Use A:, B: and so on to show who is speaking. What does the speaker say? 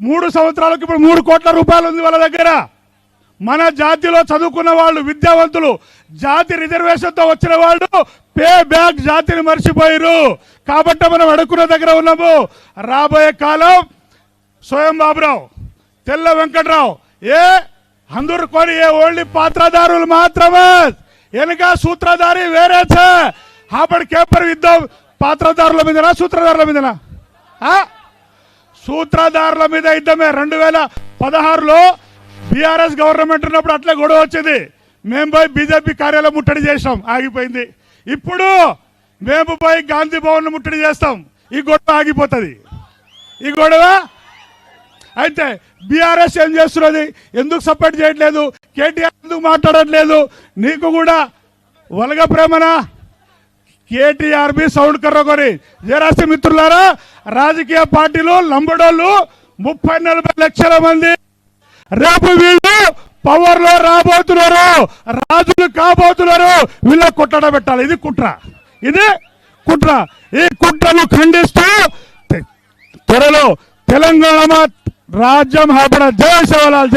A: మూడు సంవత్సరాలకు ఇప్పుడు మూడు కోట్ల రూపాయలు ఉంది వాళ్ళ దగ్గర. మన జాతిలో చదువుకున్న వాళ్ళు విద్యావంతులు జాతి రిజర్వేషన్తో వచ్చిన వాళ్ళు పే బ్యాక్ జాతిని మర్చిపోయారు కాబట్టి మనం అడుక్కున్న దగ్గర ఉన్నాము. రాబోయే కాలం స్వయం బాబురావు తెల్ల వెంకట్రావు ఏ అందరు కొని ఏ ఓన్లీ పాత్రధారులు మాత్రమే. వెనుక సూత్రధారి వేరే ఛే. అప్పటి కేపర్ యుద్ధం పాత్రధారుల మీదనా సూత్రధారుల మీదనా? సూత్రధారుల మీద యుద్ధమే. రెండు వేల పదహారులో బీఆర్ఎస్ గవర్నమెంట్ ఉన్నప్పుడు అట్లా గొడవ వచ్చింది. మేము పోయి బీజేపీ కార్యాలయం ముట్టడి చేసాం ఆగిపోయింది. ఇప్పుడు మేము పోయి గాంధీ భవన్ ముట్టడి చేస్తాం. ఈ గొడవ ఆగిపోతుంది. ఈ గొడవ? అయితే బీఆర్ఎస్ ఏం చేస్తున్నది? ఎందుకు సపోర్ట్ చేయట్లేదు? కేటీఆర్ ఎందుకు మాట్లాడట్లేదు? నీకు కూడా వలగ ప్రేమనా? కేటీఆర్బి సౌండ్ కర్రొకరి జరాసి మిత్రులారా రాజకీయ పార్టీలు లంబడోళ్ళు ముప్పై నలభై లక్షల మంది. రేపు వీళ్ళు పవర్లో రాబోతున్నారు. రాజులు కాబోతున్నారు. వీళ్ళ కుట్రడ పెట్టాలి. ఇది కుట్ర. ఇది కుట్ర. ఈ కుట్రను ఖండిస్తూ త్వరలో తెలంగాణ రాజ్యం హాపడ జయ శివలాల్